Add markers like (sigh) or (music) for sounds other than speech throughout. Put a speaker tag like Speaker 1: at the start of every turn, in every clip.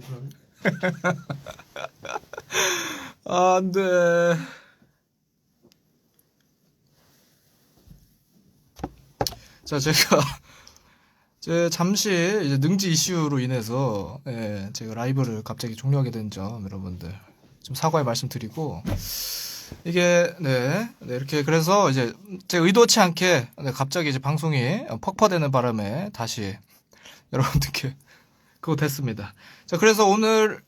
Speaker 1: 불편하네. (laughs)
Speaker 2: 아, 안 돼. 자, 제가, (laughs) 제 잠시 이제 능지 이슈로 인해서, 예, 제가 라이브를 갑자기 종료하게 된 점, 여러분들. 좀 사과의 말씀 드리고, 이게, 네, 네, 이렇게, 그래서 이제, 제가 의도치 않게, 네, 갑자기 이제 방송이 퍽퍼되는 바람에 다시 (laughs) 여러분들께 그거 됐습니다. 자, 그래서 오늘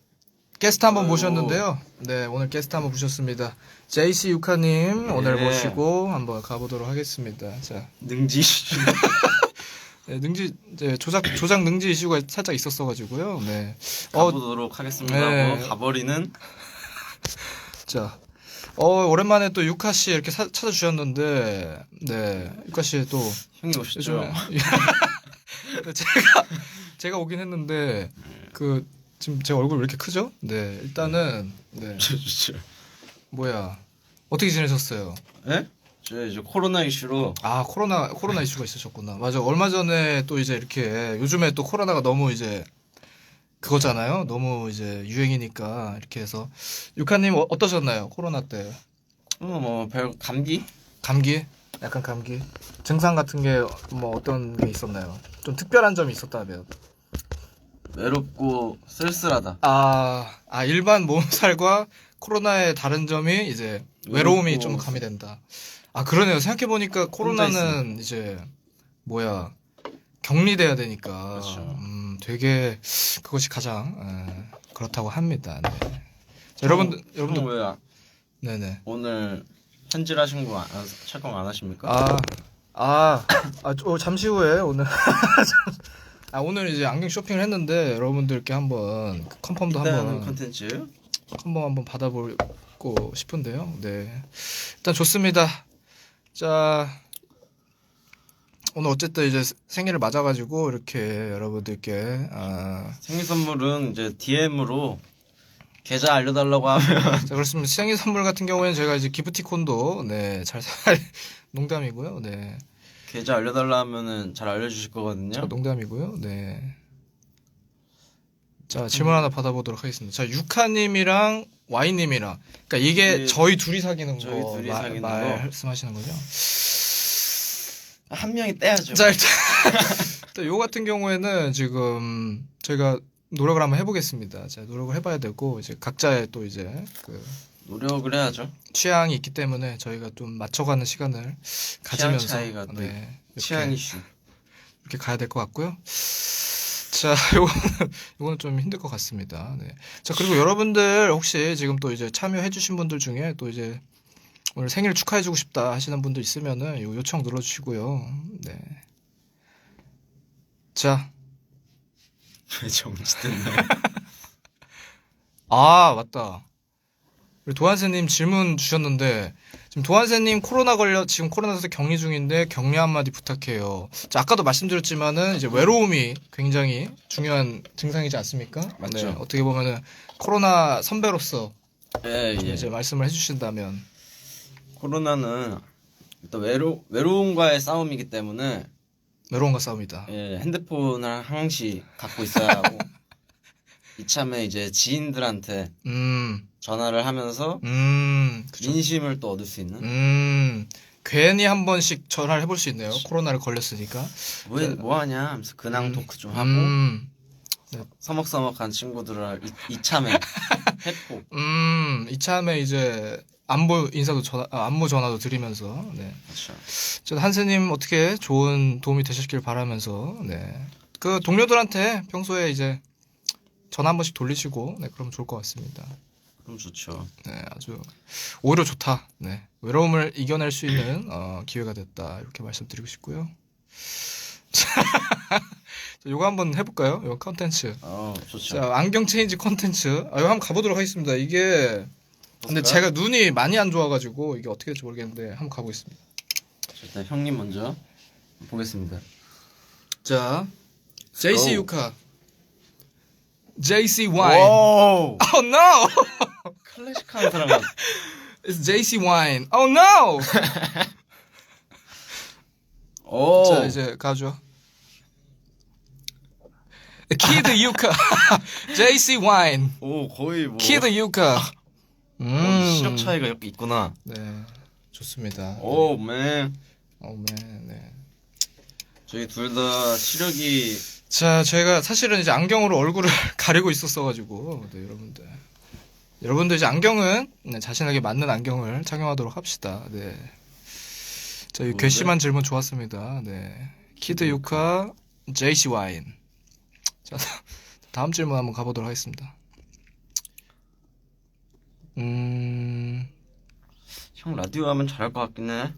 Speaker 2: 게스트 한번. 모셨는데요. 네, 오늘 게스트 한번 모셨습니다. JC 유카님 오늘
Speaker 1: 네.
Speaker 2: 모시고 한번 가보도록 하겠습니다. 자,
Speaker 1: 능지. (laughs)
Speaker 2: 네, 능지 이제 조작 조작 능지 이슈가 살짝 있었어가지고요. 네, 어,
Speaker 1: 가보도록 하겠습니다.
Speaker 2: 네.
Speaker 1: 하고 가버리는 (laughs)
Speaker 2: 자, 어 오랜만에 또 유카 씨 이렇게 사- 찾아주셨는데, 네, 유카 씨또
Speaker 1: 형이 오셨죠.
Speaker 2: 요즘에 네, (laughs) 제가 제가 오긴 했는데 그 지금 제 얼굴 왜 이렇게 크죠? 네, 일단은 네. (laughs) 뭐야 어떻게 지내셨어요?
Speaker 1: 예? 저 이제 코로나 이슈로
Speaker 2: 아 코로나 코로나 이슈가 있으셨구나. 맞아 얼마 전에 또 이제 이렇게 요즘에 또 코로나가 너무 이제 그거잖아요. 너무 이제 유행이니까 이렇게 해서 유카님 어, 어떠셨나요? 코로나 때
Speaker 1: 뭐별 감기?
Speaker 2: 감기? 약간 감기? 증상 같은 게 뭐 어떤 게 있었나요? 좀 특별한 점이 있었다면?
Speaker 1: 외롭고 쓸쓸하다.
Speaker 2: 아, 아 일반 몸살과 코로나의 다른 점이 이제 외로움이
Speaker 1: 외롭고
Speaker 2: 좀 가미된다. 아 그러네요. 생각해 보니까 코로나는 이제 뭐야 격리돼야 되니까
Speaker 1: 그렇죠.
Speaker 2: 음, 되게 그것이 가장 에, 그렇다고 합니다. 네. 자, 여러분들 여러분들
Speaker 1: 형왜
Speaker 2: 네네.
Speaker 1: 오늘 현질 하신 거 안, 착용 안 하십니까?
Speaker 2: 아, 아, 아, 저, 잠시 후에 오늘 (laughs) 아 오늘 이제 안경 쇼핑을 했는데 여러분들께 한번 컨펌도 한번
Speaker 1: 컨텐츠.
Speaker 2: 한번 한번 받아보고 싶은데요. 네. 일단 좋습니다. 자, 오늘 어쨌든 이제 생일을 맞아가지고 이렇게 여러분들께 아,
Speaker 1: 생일 선물은 이제 DM으로 계좌 알려달라고 하면 (laughs)
Speaker 2: 자 그렇습니다. 생일 선물 같은 경우에는 제가 이제 기프티콘도 네잘 살 (laughs) 농담이고요. 네,
Speaker 1: 계좌 알려달라 하면은 잘 알려주실 거거든요.
Speaker 2: 저 농담이고요. 네. 자 질문 하나 받아보도록 하겠습니다. 자 유카님이랑 와이님이랑 그러니까 이게
Speaker 1: 네,
Speaker 2: 저희 둘이 사귀는
Speaker 1: 저희
Speaker 2: 거
Speaker 1: 둘이
Speaker 2: 말-
Speaker 1: 사귀는 거.
Speaker 2: 말씀하시는 거죠?
Speaker 1: 한 명이 떼야죠.
Speaker 2: 자 일단 (laughs) 일단 요 같은 경우에는 지금 저희가 노력을 한번 해보겠습니다. 자 노력을 해봐야 되고 이제 각자의 또 이제 그
Speaker 1: 노력을 해야죠.
Speaker 2: 취향이 있기 때문에 저희가 좀 맞춰가는 시간을 가지면서
Speaker 1: 차이가 또
Speaker 2: 네, 이렇게,
Speaker 1: 취향 이슈.
Speaker 2: 이렇게 가야 될 것 같고요. 자 (laughs) 요거는 요거는 좀 힘들 것 같습니다. 네. 자 그리고 여러분들 혹시 지금 또 이제 참여해주신 분들 중에 또 이제 오늘 생일 축하해주고 싶다 하시는 분들 있으면은 요 요청 눌러주시고요. 네. 자 (laughs)
Speaker 1: 왜 정지됐네. (laughs)
Speaker 2: 아, 맞다. 우리 도한세님 질문 주셨는데, 지금 도한세님 코로나 걸려, 지금 코로나에서 격리 중인데, 격리 한마디 부탁해요. 자, 아까도 말씀드렸지만은, 이제 외로움이 굉장히 중요한 증상이지 않습니까?
Speaker 1: 맞죠.
Speaker 2: 네, 어떻게 보면은, 코로나 선배로서
Speaker 1: 예,
Speaker 2: 좀
Speaker 1: 예.
Speaker 2: 이제 말씀을 해주신다면,
Speaker 1: 코로나는 일단 외로 외로움과의 싸움이기 때문에
Speaker 2: 외로움과 싸움이다.
Speaker 1: 예, 핸드폰을 항시 갖고 있어야 하고 (laughs) 이참에 이제 지인들한테
Speaker 2: 음,
Speaker 1: 전화를 하면서
Speaker 2: 음, 그죠.
Speaker 1: 민심을 또 얻을 수 있는
Speaker 2: 음, 괜히 한 번씩 전화를 해볼 수 있네요. 코로나를 걸렸으니까.
Speaker 1: 뭐, 뭐 하냐 하면서 근황
Speaker 2: 음,
Speaker 1: 토크 좀 하고
Speaker 2: 음,
Speaker 1: 서먹서먹한 친구들을 이, 이참에 (laughs) 해고
Speaker 2: 음, 이참에 이제 안부 인사도 전화, 아, 안무 전화도 드리면서, 네.
Speaker 1: 그렇죠.
Speaker 2: 저 한스님 어떻게 좋은 도움이 되셨길 바라면서, 네. 그 동료들한테 평소에 이제 전화 한 번씩 돌리시고, 네, 그러면 좋을 것 같습니다.
Speaker 1: 그럼 좋죠.
Speaker 2: 네, 아주 오히려 좋다. 네, 외로움을 이겨낼 수 있는 어, 기회가 됐다 이렇게 말씀드리고 싶고요. (laughs) 자, 요거 한번 해볼까요? 요 컨텐츠.
Speaker 1: 어, 좋죠.
Speaker 2: 자, 안경 체인지 컨텐츠. 아, 이거 한번 가보도록 하겠습니다. 이게 근데
Speaker 1: 볼까요?
Speaker 2: 제가 눈이 많이 안 좋아가지고 이게 어떻게 될지 모르겠는데 한번 가보겠습니다.
Speaker 1: 일단 형님 먼저 보겠습니다.
Speaker 2: 자, JC
Speaker 1: go.
Speaker 2: 유카, JC 와인.
Speaker 1: 오!
Speaker 2: Oh no,
Speaker 1: 클래식한 사람 같 (laughs)
Speaker 2: it's JC 와인. Oh no. (laughs)
Speaker 1: 오!
Speaker 2: 자 이제 가죠. 키드 유카 JC 와인
Speaker 1: 오 거의 뭐
Speaker 2: 키드 유카
Speaker 1: 어,
Speaker 2: 음
Speaker 1: 시력 차이가 이렇게 있구나.
Speaker 2: 네 좋습니다
Speaker 1: 오 맨.
Speaker 2: 어맨 네.
Speaker 1: 저희 둘 다 시력이
Speaker 2: 자, 제가 사실은 이제 안경으로 얼굴을 (laughs) 가리고 있었어가지고, 네, 여러분들. 여러분들 이제 안경은 네, 자신에게 맞는 안경을 착용하도록 합시다. 네. 자, 이
Speaker 1: 좋은데?
Speaker 2: 괘씸한 질문 좋았습니다. 네. 키드 유카 JC 와인. 자, 다음 질문 한번 가보도록 하겠습니다. 음,
Speaker 1: 형 라디오 하면 잘할 것 같긴 해.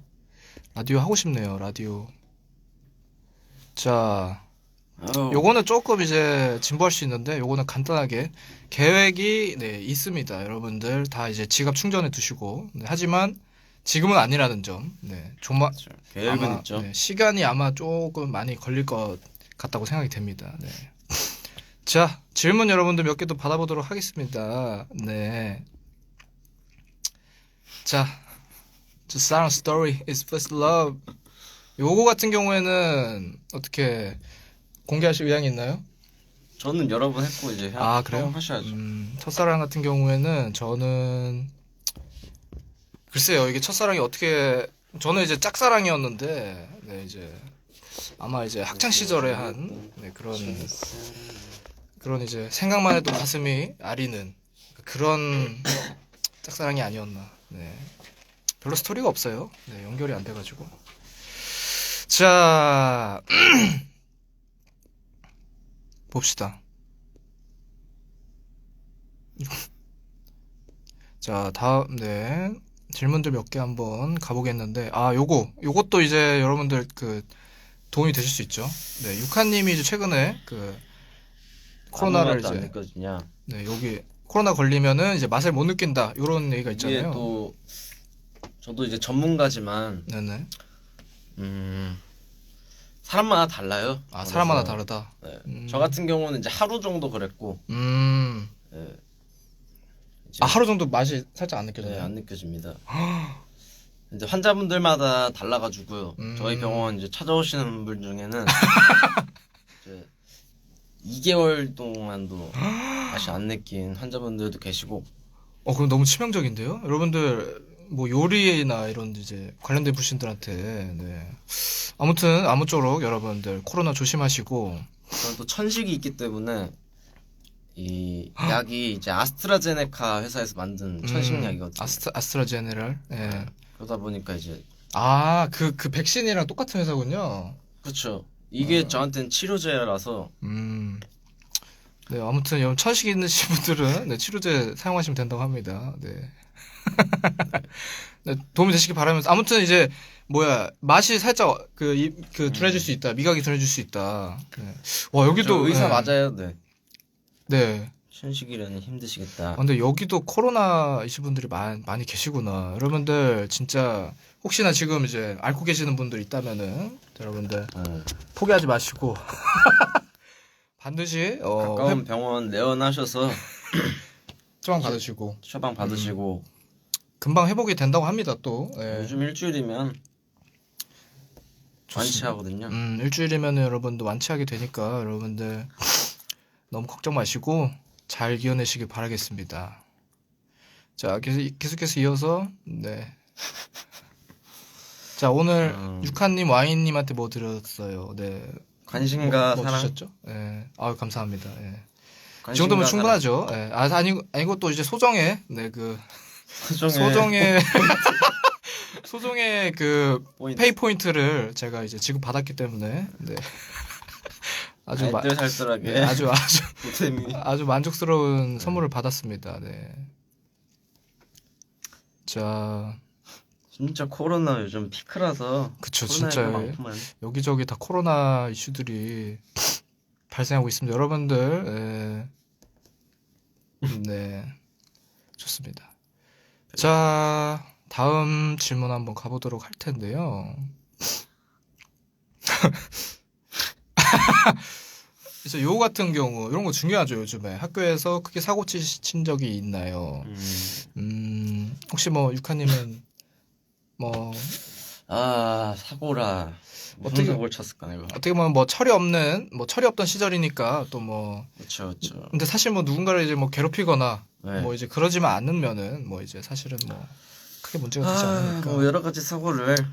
Speaker 2: 라디오 하고 싶네요, 라디오. 자,
Speaker 1: 아유,
Speaker 2: 요거는 조금 이제 진부할 수 있는데 요거는 간단하게 계획이 네, 있습니다. 여러분들 다 이제 지갑 충전해 두시고 네, 하지만 지금은 아니라는 점. 네. 조마
Speaker 1: 계획은
Speaker 2: 아마,
Speaker 1: 있죠.
Speaker 2: 네, 시간이 아마 조금 많이 걸릴 것 같다고 생각이 됩니다. 네. (laughs) 자, 질문 여러분들 몇 개 더 받아보도록 하겠습니다. 네. 자, The Silent Story is First Love. 요거 같은 경우에는 어떻게 공개하실 의향이 있나요?
Speaker 1: 저는 여러 번 했고 이제 형,
Speaker 2: 아, 그래요?
Speaker 1: 형 하셔야죠.
Speaker 2: 음, 첫사랑 같은 경우에는 저는 글쎄요 이게 첫사랑이 어떻게 저는 이제 짝사랑이었는데 네 이제 아마 이제 학창 시절에 한 네, 그런 그런 이제 생각만 해도 가슴이 아리는 그런 짝사랑이 아니었나 네 별로 스토리가 없어요 네 연결이 안 돼가지고 자 (clears throat) 봅시다 자, 다음, 네. 질문들 몇 개 한번 가보겠는데, 아, 요거, 요것도 이제 여러분들 그 도움이 되실 수 있죠. 네, 육하님이 이제 최근에 그 코로나를 이제,
Speaker 1: 느껴지냐.
Speaker 2: 네, 여기 코로나 걸리면은 이제 맛을 못 느낀다. 요런 얘기가 있잖아요.
Speaker 1: 또 저도 이제 전문가지만
Speaker 2: 네네.
Speaker 1: 음 사람마다 달라요.
Speaker 2: 아, 사람마다
Speaker 1: 그래서,
Speaker 2: 다르다.
Speaker 1: 네.
Speaker 2: 음.
Speaker 1: 저 같은 경우는 이제 하루 정도 그랬고
Speaker 2: 음.
Speaker 1: 네.
Speaker 2: 아, 하루 정도 맛이 살짝 안
Speaker 1: 네,
Speaker 2: 느껴져요.
Speaker 1: 안 느껴집니다. (gasps) 이제 환자분들마다 달라가지고요.
Speaker 2: 음.
Speaker 1: 저희 병원 이제 찾아오시는 분 중에는 (laughs) 이제 2개월 동안도 맛이 안 느낀 환자분들도 계시고
Speaker 2: 어, 그럼 너무 치명적인데요? 여러분들, 뭐, 요리나 이런 이제 관련된 분신들한테, 네. 아무튼, 아무쪼록 여러분들, 코로나 조심하시고,
Speaker 1: 저는 또 천식이 있기 때문에 이 약이 이제 아스트라제네카 회사에서 만든 천식약이거든요.
Speaker 2: 음, 아스트, 아스트라제네랄, 예.
Speaker 1: 그러다 보니까 이제
Speaker 2: 아, 그, 그 백신이랑 똑같은 회사군요.
Speaker 1: 그렇죠. 이게
Speaker 2: 어.
Speaker 1: 저한테는 치료제라서
Speaker 2: 음. 네, 아무튼, 여러분, 천식 있으신 분들은, 네, 치료제 사용하시면 된다고 합니다. 네. 네, 도움이 되시길 바라면서, 아무튼 이제, 뭐야, 맛이 살짝, 그, 이, 그, 둔해질 수 있다. 미각이 둔해질 수 있다. 네. 와, 여기도.
Speaker 1: 저 의사
Speaker 2: 네.
Speaker 1: 맞아요. 네.
Speaker 2: 네.
Speaker 1: 천식이라니 힘드시겠다.
Speaker 2: 아, 근데 여기도 코로나이신 분들이 많, 많이 계시구나. 여러분들, 진짜, 혹시나 지금 이제 앓고 계시는 분들 있다면은, 여러분들,
Speaker 1: 어,
Speaker 2: 포기하지 마시고, (laughs) 반드시, 어,
Speaker 1: 가까운 병원 내원하셔서 (laughs)
Speaker 2: 처방 받으시고,
Speaker 1: 처방 받으시고
Speaker 2: 금방 회복이 된다고 합니다, 또. 예.
Speaker 1: 요즘 일주일이면 완치하거든요.
Speaker 2: 음, 일주일이면 여러분들 완치하게 되니까, 여러분들, 너무 걱정 마시고, 잘 이겨내시길 바라겠습니다. 자, 계속, 계속해서 이어서, 네. 자, 오늘,
Speaker 1: 음.
Speaker 2: 육한님, 와인님한테 뭐 드렸어요? 네.
Speaker 1: 관심과
Speaker 2: 뭐, 뭐
Speaker 1: 사랑.
Speaker 2: 주셨죠? 예. 아유, 감사합니다. 예. 이
Speaker 1: 관심과
Speaker 2: 정도면
Speaker 1: 사랑.
Speaker 2: 충분하죠. 예. 아, 아니, 또 이제 소정의, 네, 그,
Speaker 1: 소정의
Speaker 2: 소정의, (laughs) 소정의 그,
Speaker 1: 포인트.
Speaker 2: 페이 포인트를 제가 이제 지금 받았기 때문에, 네. (laughs) 아주, 마,
Speaker 1: 알뜰살뜰하게
Speaker 2: 네, 아주, 아주, (laughs)
Speaker 1: 보탬이
Speaker 2: 아주 만족스러운 선물을 받았습니다. 네. 자,
Speaker 1: 진짜 코로나 요즘 피크라서
Speaker 2: 그쵸, 진짜.
Speaker 1: 많구만.
Speaker 2: 여기저기 다 코로나 이슈들이 발생하고 있습니다. 여러분들, 예. 네. 좋습니다. 자, 다음 질문 한번 가보도록 할 텐데요. (laughs) 이제 요 같은 경우, 이런 거 중요하죠, 요즘에. 학교에서 크게 사고 치- 친 적이 있나요?
Speaker 1: 음,
Speaker 2: 음, 혹시 뭐, 육하님은, 뭐,
Speaker 1: 아 사고라
Speaker 2: 어떻게-
Speaker 1: 사고를 쳤을까 내가
Speaker 2: 어떻게 보면 뭐 철이 없는 뭐 철이 없던 시절이니까 또 뭐.
Speaker 1: 그렇죠 그렇죠
Speaker 2: 근데 사실 뭐 누군가를 이제 뭐 괴롭히거나
Speaker 1: 네.
Speaker 2: 뭐 이제 그러지만 않으면은 뭐 이제 사실은 뭐 크게 문제가 되지
Speaker 1: 아,
Speaker 2: 않으니까.
Speaker 1: 뭐 여러 가지 사고를. (laughs)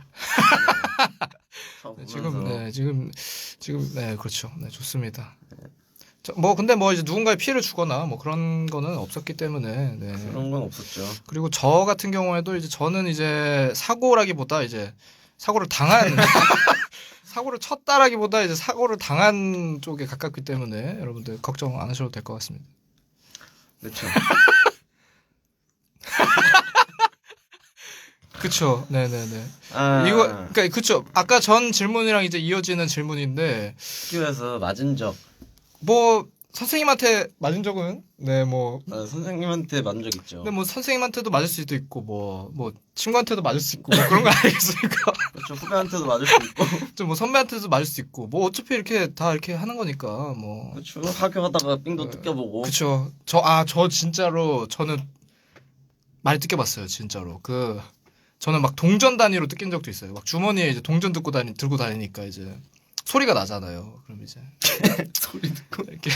Speaker 2: 네, 지금 네 지금 지금 네 그렇죠. 네 좋습니다. 저, 뭐 근데 뭐 이제 누군가의 피해를 주거나 뭐 그런 거는 없었기 때문에 네.
Speaker 1: 그런 건 없었죠.
Speaker 2: 그리고 저 같은 경우에도 이제 저는 이제 사고라기보다 이제 사고를 당한 (laughs) 사고를 쳤다라기보다 이제 사고를 당한 쪽에 가깝기 때문에 여러분들 걱정 안 하셔도 될 것 같습니다.
Speaker 1: 그렇죠 (laughs)
Speaker 2: 그쵸? 네네네.
Speaker 1: 아,
Speaker 2: 이거 그러니까 그쵸? 아까 전 질문이랑 이제 이어지는 질문인데
Speaker 1: 학교에서 맞은 적
Speaker 2: 뭐 선생님한테 맞은 적은? 네뭐.
Speaker 1: 아, 선생님한테 맞은 적 있죠.
Speaker 2: 근데 뭐 선생님한테도 맞을 수도 있고 뭐 뭐 친구한테도 맞을 수 있고 뭐 그런 거 아니겠습니까? (laughs)
Speaker 1: 그렇죠. 후배한테도 맞을 수 있고. (laughs)
Speaker 2: 좀 뭐 선배한테도 맞을 수 있고 뭐 어차피 이렇게 다 이렇게 하는 거니까 뭐.
Speaker 1: 그렇죠. 학교 가다가 삥도 뜯겨보고.
Speaker 2: 그쵸. 저, 아, 저 진짜로, 저는 많이 뜯겨봤어요, 진짜로. 그, 저는 막 동전 단위로 뜯긴 적도 있어요. 막 주머니에 이제 동전 듣고 다니, 들고 다니니까 이제 소리가 나잖아요. 그럼 이제.
Speaker 1: 소리 듣고
Speaker 2: 이렇게,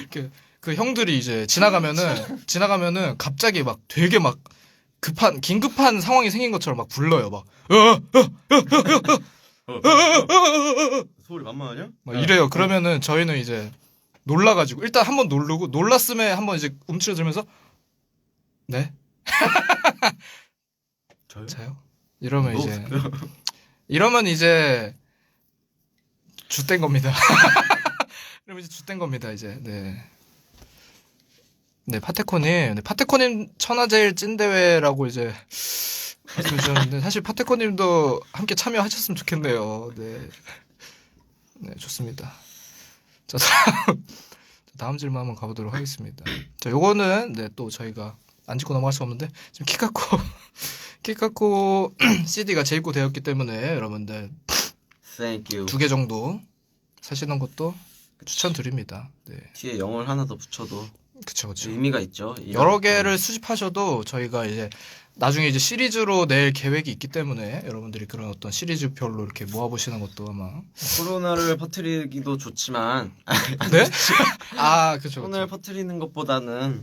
Speaker 2: 이렇게, 그 형들이 이제 지나가면은, 지나가면은 갑자기 막 되게 막 급한, 긴급한 상황이 생긴 것처럼 막 불러요. 막, 어, 어, 어, 어, 어, 어, 어.
Speaker 1: 소리 만만하냐?
Speaker 2: 막 이래요. 그러면은 저희는 이제 놀라가지고 일단 한번 놀르고 놀랐음에 한번 이제 움츠러들면서 네
Speaker 1: 저요?
Speaker 2: 자요. 이러면
Speaker 1: 뭐?
Speaker 2: 이제 이러면 이제 주된 겁니다. (laughs) 이러면 이제 주된 겁니다. 이제 네. 네 파테코님, 네, 파테코님 천하제일 찐대회라고 이제 말씀해 주셨는데 사실 파테코님도 함께 참여하셨으면 좋겠네요. 네, 네 좋습니다. 자 다음, 다음 질문 한번 가보도록 하겠습니다. 자 요거는 네 또 저희가 안 짚고 넘어갈 수 없는데 지금 키카코 키카코 (clears throat) CD가 재입고 되었기 때문에 여러분들
Speaker 1: Thank you
Speaker 2: 두 개 정도 사시는 것도 추천드립니다. 네,
Speaker 1: 뒤에 영어를 하나 더 붙여도
Speaker 2: 그쵸 그쵸.
Speaker 1: 의미가 있죠
Speaker 2: 여러 개를 수집하셔도 저희가 이제 나중에 이제 시리즈로 낼 계획이 있기 때문에 여러분들이 그런 어떤 시리즈별로 이렇게 모아보시는 것도 아마
Speaker 1: 코로나를 퍼뜨리기도 좋지만
Speaker 2: 네? (laughs) 아
Speaker 1: 손을
Speaker 2: 그쵸.
Speaker 1: 퍼뜨리는 것보다는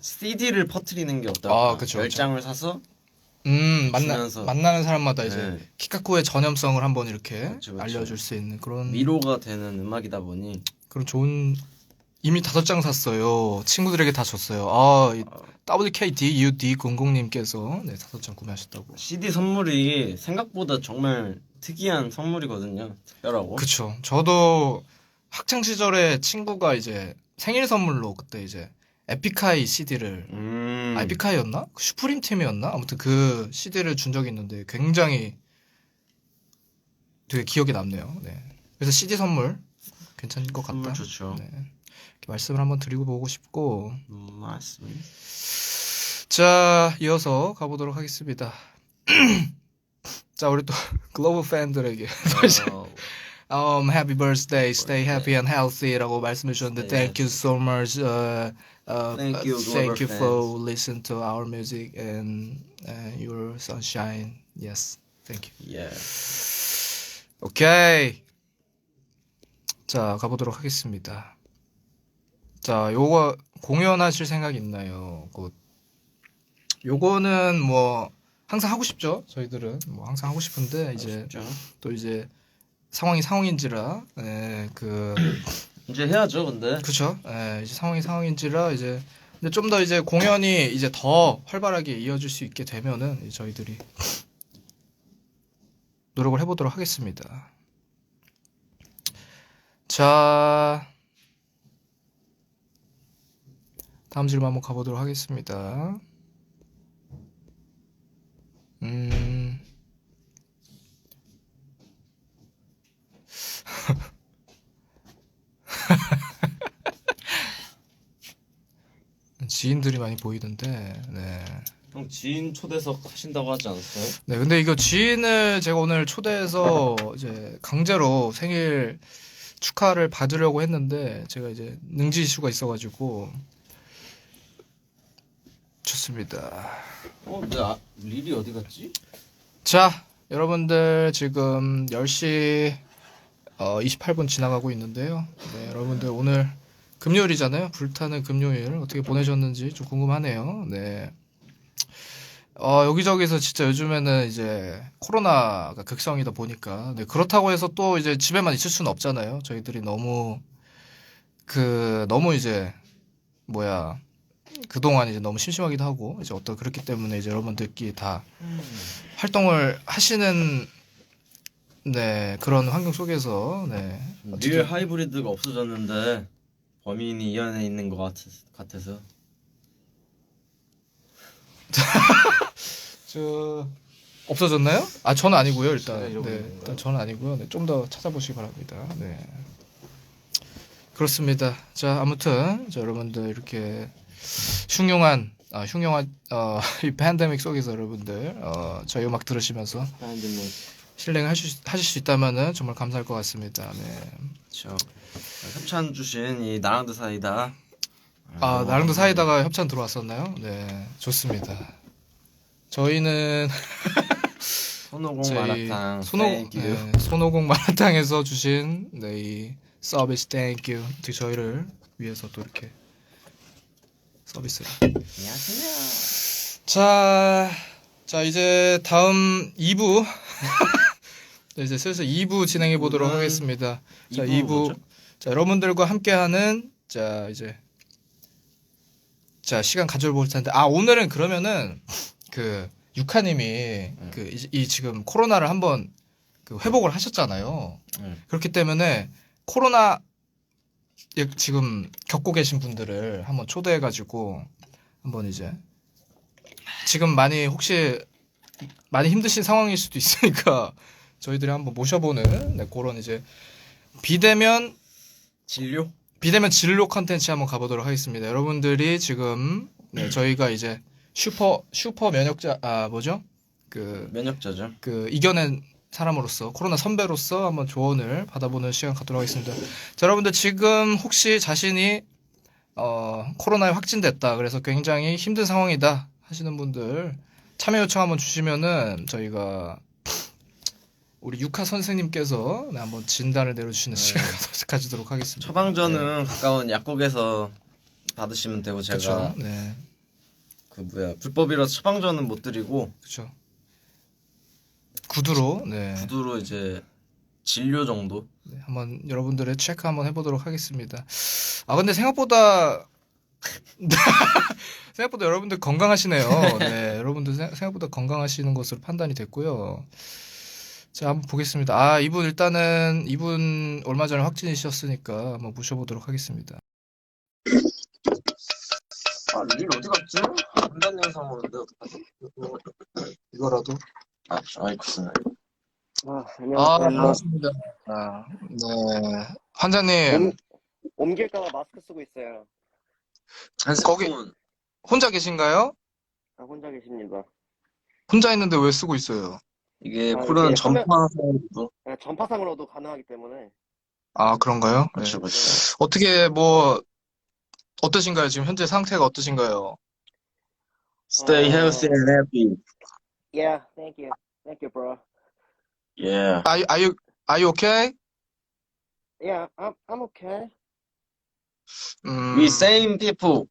Speaker 1: CD를 퍼뜨리는 게 어떨까?
Speaker 2: 아, 그쵸, 그쵸.
Speaker 1: 열 장을 사서
Speaker 2: 음 만나
Speaker 1: 주면서.
Speaker 2: 만나는 사람마다 이제
Speaker 1: 네.
Speaker 2: 키카코의 전염성을 한번 이렇게
Speaker 1: 그쵸, 그쵸.
Speaker 2: 알려줄 수 있는 그런
Speaker 1: 위로가 되는 음악이다 보니
Speaker 2: 그런 좋은 이미 다섯 장 샀어요. 친구들에게 다 줬어요. 아, 이 WKDUD00님께서 네, 다섯 장 구매하셨다고.
Speaker 1: CD 선물이 생각보다 정말 특이한 선물이거든요. 특별하고.
Speaker 2: 그쵸. 저도 학창 시절에 친구가 이제 생일 선물로 그때 이제 에픽하이 CD를
Speaker 1: 음.
Speaker 2: 아, 에픽하이였나? 그 슈프림 팀이었나? 아무튼 그 CD를 준 적이 있는데 굉장히 되게 기억에 남네요. 네. 그래서 CD 선물 괜찮은 것 같다.
Speaker 1: 좋죠.
Speaker 2: 네. 이렇게 말씀을 한번 드리고 보고 싶고
Speaker 1: 음, 맞습니다.
Speaker 2: 자 이어서 가보도록 하겠습니다. (clears throat) 자 우리 또 (laughs) 글로벌 팬들에게
Speaker 1: 어,
Speaker 2: um, happy birthday, stay happy and healthy라고 말씀해 주셨는데 thank you so much. Uh, uh,
Speaker 1: Thank you,
Speaker 2: uh, thank you
Speaker 1: global
Speaker 2: for listen to our music and uh, your sunshine. Yes, thank you.
Speaker 1: 예.
Speaker 2: 오케이. 자 가보도록 하겠습니다. 자 요거 공연하실 생각 있나요? 곧 요거는 뭐 항상 하고 싶죠. 저희들은 뭐 항상 하고 싶은데 이제
Speaker 1: 아쉽죠.
Speaker 2: 또 이제 상황이 상황인지라 예, 그
Speaker 1: 이제 해야죠, 근데.
Speaker 2: 예, 이제 상황이 상황인지라 이제 근데 좀 더 이제 공연이 이제 더 활발하게 이어질 수 있게 되면은 저희들이 노력을 해보도록 하겠습니다. 자 다음 질문 한번 가보도록 하겠습니다. 음. 지인들이 많이 보이던데, 네.
Speaker 1: 형 지인 초대석 하신다고 하지 않았어요?
Speaker 2: 네, 근데 이거 지인을 제가 오늘 초대해서 이제 강제로 생일 축하를 받으려고 했는데 제가 이제 능지 이슈가 있어가지고 좋습니다.
Speaker 1: 어, 근데 아, 릴이 어디 갔지?
Speaker 2: 자, 여러분들 지금 10시 어, 28분 지나가고 있는데요. 네, 여러분들 오늘 금요일이잖아요. 불타는 금요일 어떻게 보내셨는지 좀 궁금하네요. 네. 어, 여기저기서 진짜 요즘에는 이제 코로나가 극성이다 보니까 네, 그렇다고 해서 또 이제 집에만 있을 수는 없잖아요. 저희들이 너무 그 너무 이제 뭐야 그동안 이제 너무 심심하기도 하고 이제 어떤 그렇기 때문에 이제 여러분들끼리 다 활동을 하시는 네 그런 환경 속에서 네
Speaker 1: 리얼 하이브리드가 없어졌는데 범인이 이 안에 있는 것 같, 같아서. (laughs)
Speaker 2: 저 없어졌나요? 아 저는 아니고요 일단.
Speaker 1: 네, 이러고
Speaker 2: 네
Speaker 1: 있는
Speaker 2: 일단 저는 아니고요. 네, 좀 더 찾아보시기 바랍니다. 네. 그렇습니다. 자 아무튼 자, 여러분들 이렇게 흉흉한 아 흉흉한 (laughs) 어 이 팬데믹 속에서 여러분들 어 저희 음악 들으시면서 실행을 하실, 수- 하실 수 있다면은 정말 감사할 것 같습니다. 네.
Speaker 1: 그렇죠. 협찬 주신 이 나랑드 사이다.
Speaker 2: 아 나랑도 사이다가 협찬 들어왔었나요? 네 좋습니다 저희는 (laughs)
Speaker 1: 손오공
Speaker 2: 저희
Speaker 1: 마라탕.
Speaker 2: 손오,
Speaker 1: 땡큐.
Speaker 2: 네, 손오공 마라탕에서 주신 네, 이 서비스 땡큐 또 저희를 위해서 또 이렇게 서비스를
Speaker 1: 안녕하세요.
Speaker 2: 자, 자 이제 다음 2부 (laughs) 네, 이제 슬슬 2부 진행해 보도록 하겠습니다 자
Speaker 1: 2부
Speaker 2: 2부
Speaker 1: 뭐죠?
Speaker 2: 자 여러분들과 함께하는 자 이제 자 시간 가져볼 텐데 아 오늘은 그러면은 그 유카님이 그이 지금 코로나를 한번 그 회복을 하셨잖아요.
Speaker 1: 네.
Speaker 2: 그렇기 때문에 코로나 예, 지금 겪고 계신 분들을 한번 초대해가지고 한번 이제 지금 많이 혹시 많이 힘드신 상황일 수도 있으니까 저희들이 한번 모셔보는 네, 그런 이제 비대면
Speaker 1: 진료?
Speaker 2: 비대면 진로 컨텐츠 한번 가보도록 하겠습니다. 여러분들이 지금 네, 저희가 이제 슈퍼 슈퍼 면역자 아 뭐죠? 그
Speaker 1: 면역자죠.
Speaker 2: 그 이겨낸 사람으로서 코로나 선배로서 한번 조언을 받아보는 시간 갖도록 하겠습니다. 자, 여러분들 지금 혹시 자신이 어, 코로나에 확진됐다. 그래서 굉장히 힘든 상황이다 하시는 분들 참여 요청 한번 주시면은 저희가 우리 육하 선생님께서 네, 한번 진단을 내려주시는
Speaker 1: 네.
Speaker 2: 시간 가지도록 하겠습니다.
Speaker 1: 처방전은 가까운 약국에서 받으시면 되고 제가
Speaker 2: 그렇죠. 네,
Speaker 1: 그 뭐야 불법이라 서 처방전은 못 드리고
Speaker 2: 그렇죠. 구두로 네.
Speaker 1: 구두로 이제 진료 정도.
Speaker 2: 네, 한번 여러분들의 체크 한번 해보도록 하겠습니다. 아 근데 생각보다 (laughs) 생각보다 여러분들 건강하시네요. 네, 여러분들 생- 생각보다 건강하시는 것으로 판단이 됐고요. 자, 한번 보겠습니다. 아, 이분 일단은 이분 얼마 전에 확진이셨으니까 한번 모셔보도록 하겠습니다.
Speaker 1: 아, 릴 어디 갔지? 한단 영상 오는데 어떡하지?
Speaker 2: 이거라도.
Speaker 1: 아, 아이쿠스.
Speaker 3: 아,
Speaker 2: 아,
Speaker 3: 안녕하세요.
Speaker 2: 반갑습니다. 아, 네. 환자님,
Speaker 3: 옮, 옮길까봐 마스크 쓰고 있어요.
Speaker 2: 거기- 혼자 계신가요?
Speaker 3: 아, 혼자 계십니다.
Speaker 2: 혼자 있는데 왜 쓰고 있어요?
Speaker 1: 이게
Speaker 3: 아,
Speaker 1: 코로나
Speaker 3: 이게 화면-
Speaker 1: 전파상으로
Speaker 3: 아, 전파상으로도 가능하기 때문에.
Speaker 2: 아, 그런가요? 네.
Speaker 1: 그렇죠, 그렇죠.
Speaker 2: 어떻게 뭐 어떠신가요? 지금 현재 상태가 어떠신가요?
Speaker 1: Stay
Speaker 3: 어,
Speaker 1: healthy and happy.
Speaker 3: Yeah, thank you. Thank you, bro.
Speaker 1: Yeah.
Speaker 2: Are, you- are you are you okay?
Speaker 3: Yeah, I'm, I'm okay.
Speaker 2: 음,
Speaker 1: We same people.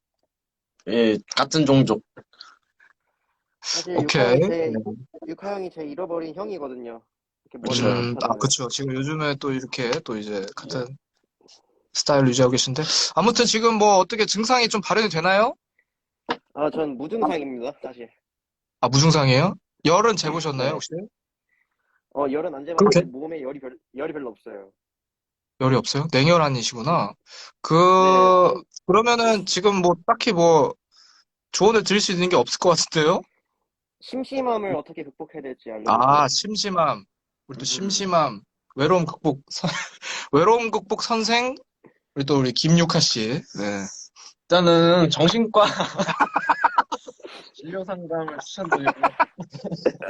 Speaker 1: 예, 같은 종족.
Speaker 3: 사실
Speaker 2: 오케이.
Speaker 3: 육하 형이 제, 육하 형이 제 잃어버린 형이거든요. 이렇게 머리
Speaker 2: 음, 아,
Speaker 3: 하잖아요.
Speaker 2: 그쵸. 지금 요즘에 또 이렇게 또 이제 같은 스타일 유지하고 계신데 아무튼 지금 뭐 어떻게 증상이 좀 발현이 되나요?
Speaker 3: 아, 전 무증상입니다, 사실.
Speaker 2: 아, 무증상이에요? 열은 재보셨나요,
Speaker 3: 네.
Speaker 2: 혹시?
Speaker 3: 어, 열은 안
Speaker 2: 그렇게-
Speaker 3: 재봤는데 몸에 열이 별, 열이 별로 없어요.
Speaker 2: 열이 없어요? 냉혈환이시구나. 그
Speaker 3: 네.
Speaker 2: 그러면은 지금 뭐 딱히 뭐 조언을 드릴 수 있는 게 없을 것 같은데요?
Speaker 3: 심심함을 어떻게 극복해야 될지 알려주세요.
Speaker 2: 아, 심심함. 우리 또
Speaker 1: 음.
Speaker 2: 심심함. 외로움 극복 선, (laughs) 외로움 극복 선생 우리 또 우리 김유카 씨. 네.
Speaker 1: 일단은 정신과 (laughs) 진료 상담을 추천드리고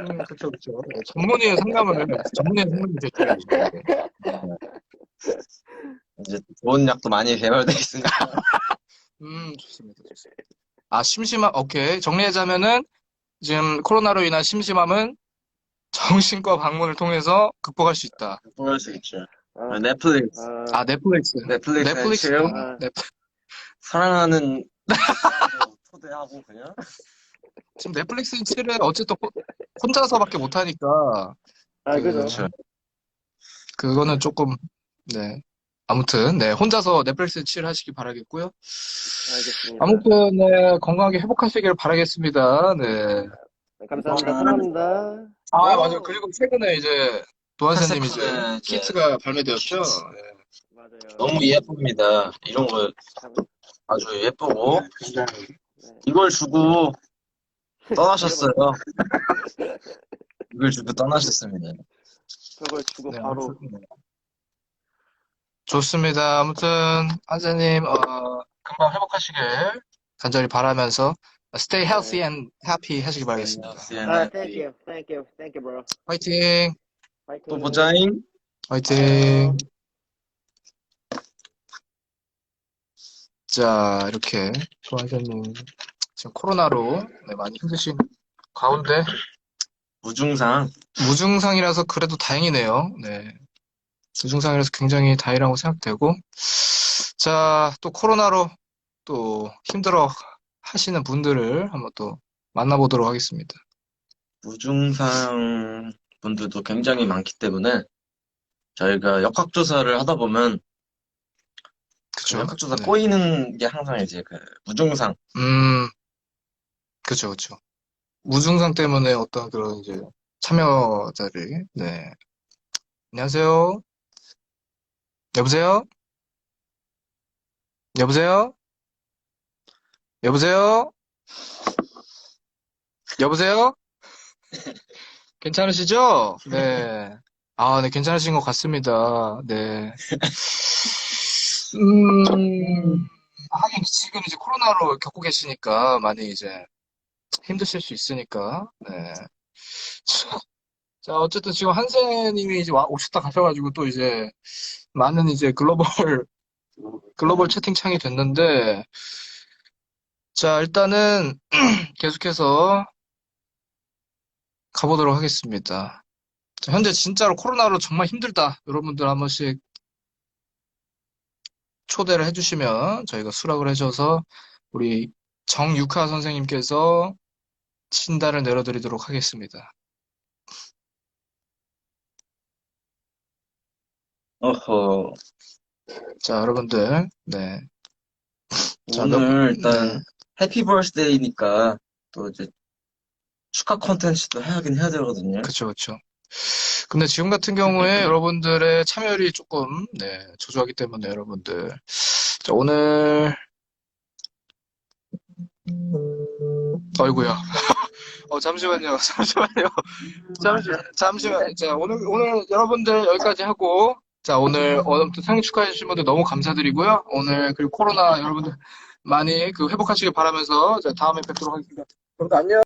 Speaker 2: 음, 그렇죠, 그렇죠. 전문의의 상담을 전문의의 상담을 드려야죠.
Speaker 1: 이제 좋은 약도 많이 개발돼 있으니까
Speaker 2: 음, 좋습니다, 좋습니다. 아, 심심함. 오케이. 정리하자면은 지금 코로나로 인한 심심함은 정신과 방문을 통해서 극복할 수 있다.
Speaker 1: 보할 수 있죠.
Speaker 3: 아,
Speaker 1: 넷플릭스.
Speaker 3: 아,
Speaker 2: 아, 넷플릭스.
Speaker 1: 넷플릭스.
Speaker 2: 넷플릭스.
Speaker 3: 아.
Speaker 2: 넷-
Speaker 1: 사랑하는 (laughs) 초대하고 그냥
Speaker 2: 지금 넷플릭스 7을 어쨌든 호- 혼자서밖에 못하니까
Speaker 3: 아, 그죠.
Speaker 1: 그렇죠.
Speaker 2: 그거는 조금 네 아무튼 네 혼자서 넷플릭스 7 하시기 바라겠고요.
Speaker 3: 알겠습니다.
Speaker 2: 아무튼 네 건강하게 회복하시길 바라겠습니다. 네.
Speaker 3: 네, 감사합니다. 사랑합니다.
Speaker 2: 아 맞아 요. 그리고 최근에 이제 이제
Speaker 1: 컨셉트 이제
Speaker 2: 키트가 발매되었죠.
Speaker 1: 키트.
Speaker 2: 네.
Speaker 3: 맞아요.
Speaker 1: 너무 예쁩니다. 이런 거
Speaker 3: 참,
Speaker 1: 아주 예쁘고
Speaker 3: 네.
Speaker 1: 이걸 주고 떠나셨어요. (laughs) 이걸 주고 떠나셨습니다.
Speaker 3: 그걸 주고
Speaker 2: 네,
Speaker 3: 바로
Speaker 2: 아무튼, 네. 좋습니다. 아무튼 한사님 어, 금방 회복하시길 간절히 바라면서 stay healthy and happy 하시기 바라겠습니다.
Speaker 3: 아, thank you, thank you, thank you, bro.
Speaker 2: 화이팅!
Speaker 3: 파이팅.
Speaker 1: 또 보자잉.
Speaker 2: 화이팅! 자, 이렇게 조한사님 지금 코로나로 네, 많이 힘드신 가운데
Speaker 1: 무증상.
Speaker 2: 무증상이라서 그래도 다행이네요. 네. 무증상이라서 굉장히 다행이라고 생각되고. 자, 또 코로나로 또 힘들어 하시는 분들을 한번 또 만나보도록 하겠습니다.
Speaker 1: 무증상 분들도 굉장히 많기 때문에 저희가 역학조사를 하다 보면 그
Speaker 2: 그쵸?
Speaker 1: 역학조사
Speaker 2: 네.
Speaker 1: 꼬이는 게 항상 이제 그 무증상.
Speaker 2: 음, 그쵸, 그쵸. 무증상 때문에 어떤 그런 이제 참여자들이, 네. 안녕하세요. 여보세요? 여보세요? 여보세요? 여보세요? 괜찮으시죠? 네. 아, 네, 괜찮으신 것 같습니다. 네. 음, 하긴 지금 이제 코로나로 겪고 계시니까 많이 이제 힘드실 수 있으니까, 네. 자, 자, 어쨌든 지금 한세님이 이제 와, 오셨다 가셔가지고 또 이제 많은 이제 글로벌, (laughs) 글로벌 채팅창이 됐는데, 자, 일단은 (clears throat) 계속해서 가보도록 하겠습니다. 자, 현재 진짜로 코로나로 정말 힘들다. 여러분들 한 번씩 초대를 해주시면 저희가 수락을 해줘서 우리 정육하 선생님께서 진단을 내려드리도록 하겠습니다.
Speaker 1: 어허.
Speaker 2: 자, 여러분들, 네. 자,
Speaker 1: 오늘
Speaker 2: 너-
Speaker 1: 일단
Speaker 2: 네.
Speaker 1: 해피 버스데이니까 또 이제 축하 콘텐츠도 해야긴 해야 되거든요.
Speaker 2: 그쵸, 그쵸. 근데 지금 같은 경우에 (laughs) 여러분들의 참여율이 조금, 네, 저조하기 때문에 여러분들. 자, 오늘, 어이구야. (laughs) 어, 잠시만요, (laughs) 잠시만요. 잠시, 잠시만. 자, 오늘, 오늘 여러분들 여기까지 하고, 자, 오늘, 아무튼 생일 축하해 주신 분들 너무 감사드리고요. 오늘, 그리고 코로나 여러분들 많이 그 회복하시길 바라면서, 자, 다음에 뵙도록 하겠습니다. 여러분들 안녕.